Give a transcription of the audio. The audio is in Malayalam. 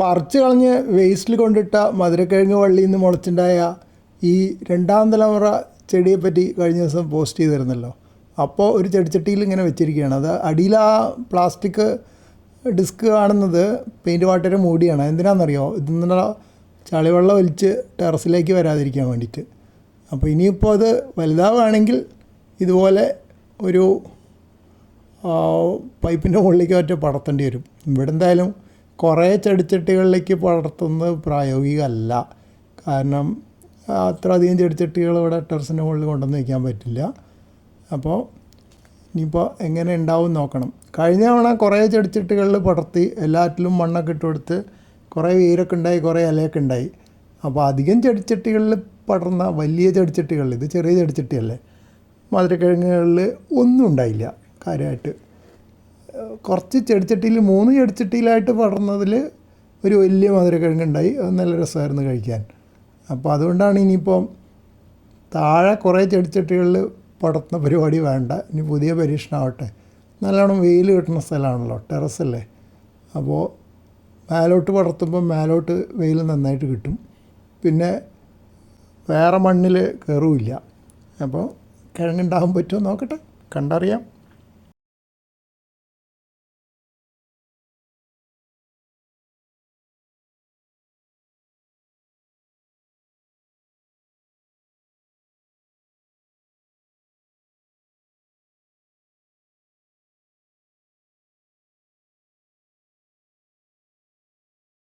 പറിച്ച് കളഞ്ഞ് വേസ്റ്റിൽ കൊണ്ടിട്ട മധുരക്കിഴങ്ങ് വള്ളിയിൽ നിന്ന് മുളച്ചുണ്ടായ ഈ രണ്ടാം തലമുറ ചെടിയെപ്പറ്റി കഴിഞ്ഞ ദിവസം പോസ്റ്റ് ചെയ്തിരുന്നല്ലോ. അപ്പോൾ ഒരു ചെടിച്ചട്ടിയിൽ ഇങ്ങനെ വെച്ചിരിക്കുകയാണ്. അത് അടിയിൽ ആ പ്ലാസ്റ്റിക് ഡിസ്ക് കാണുന്നത് പെയിന്റ് വാട്ടരെ മൂടിയാണ്. എന്തിനാണെന്നറിയോ ഇതിൽ നിന്നുള്ള ചളിവെള്ളം ഒലിച്ച് ടെറസിലേക്ക് വരാതിരിക്കാൻ വേണ്ടിയിട്ട്. അപ്പോൾ ഇനിയിപ്പോൾ അത് വലുതാവുകയാണെങ്കിൽ ഇതുപോലെ ഒരു പൈപ്പിന്റെ മുകളിലേക്ക് ഒറ്റ പടർത്തേണ്ടി വരും. ഇവിടെ എന്തായാലും കുറേ ചെടിച്ചട്ടികളിലേക്ക് പടർത്തുന്നത് പ്രായോഗികമല്ല. കാരണം അത്ര അധികം ചെടിച്ചട്ടികൾ ഇവിടെ ടെറസിന്റെ മുകളിൽ കൊണ്ടുവന്ന് വയ്ക്കാൻ പറ്റില്ല. അപ്പോൾ ഇനിയിപ്പോൾ എങ്ങനെ ഉണ്ടാവും നോക്കണം. കഴിഞ്ഞ തവണ കുറേ ചെടിച്ചട്ടികളിൽ പടർത്തി എല്ലാറ്റിലും മണ്ണൊക്കെ ഇട്ട് കൊടുത്ത് കുറേ വേരൊക്കെ ഉണ്ടായി കുറേ ഇലയൊക്കെ ഉണ്ടായി. അപ്പോൾ അധികം ചെടിച്ചട്ടികളിൽ പടർന്ന വലിയ ചെടിച്ചട്ടികളിൽ ഇത് ചെറിയ ചെടിച്ചട്ടിയല്ലേ മധുരക്കിഴങ്ങുകളിൽ ഒന്നും ഉണ്ടായില്ല കാര്യമായിട്ട്. കുറച്ച് ചെടിച്ചട്ടിയിൽ മൂന്ന് ചെടിച്ചട്ടിയിലായിട്ട് പടർന്നതിൽ ഒരു വലിയ മധുരക്കിഴങ്ങുണ്ടായി. അത് നല്ല രസമായിരുന്നു കഴിക്കാൻ. അപ്പോൾ അതുകൊണ്ടാണ് ഇനിയിപ്പം താഴെ കുറേ ചെടിച്ചട്ടികളിൽ പടർത്തുന്ന പരിപാടി വേണ്ട. ഇനി പുതിയ പരീക്ഷണമാവട്ടെ നല്ലോണം വെയിൽ കിട്ടുന്ന സ്ഥലമാണല്ലോ ടെറസല്ലേ അപ്പോൾ മേലോട്ട് പടർത്തുമ്പോൾ മേലോട്ട് വെയിൽ നന്നായിട്ട് കിട്ടും. പിന്നെ വേറെ മണ്ണിൽ കയറുമില്ല. അപ്പോൾ കിഴങ്ങുണ്ടാകാൻ പറ്റുമോ നോക്കട്ടെ. കണ്ടറിയാം.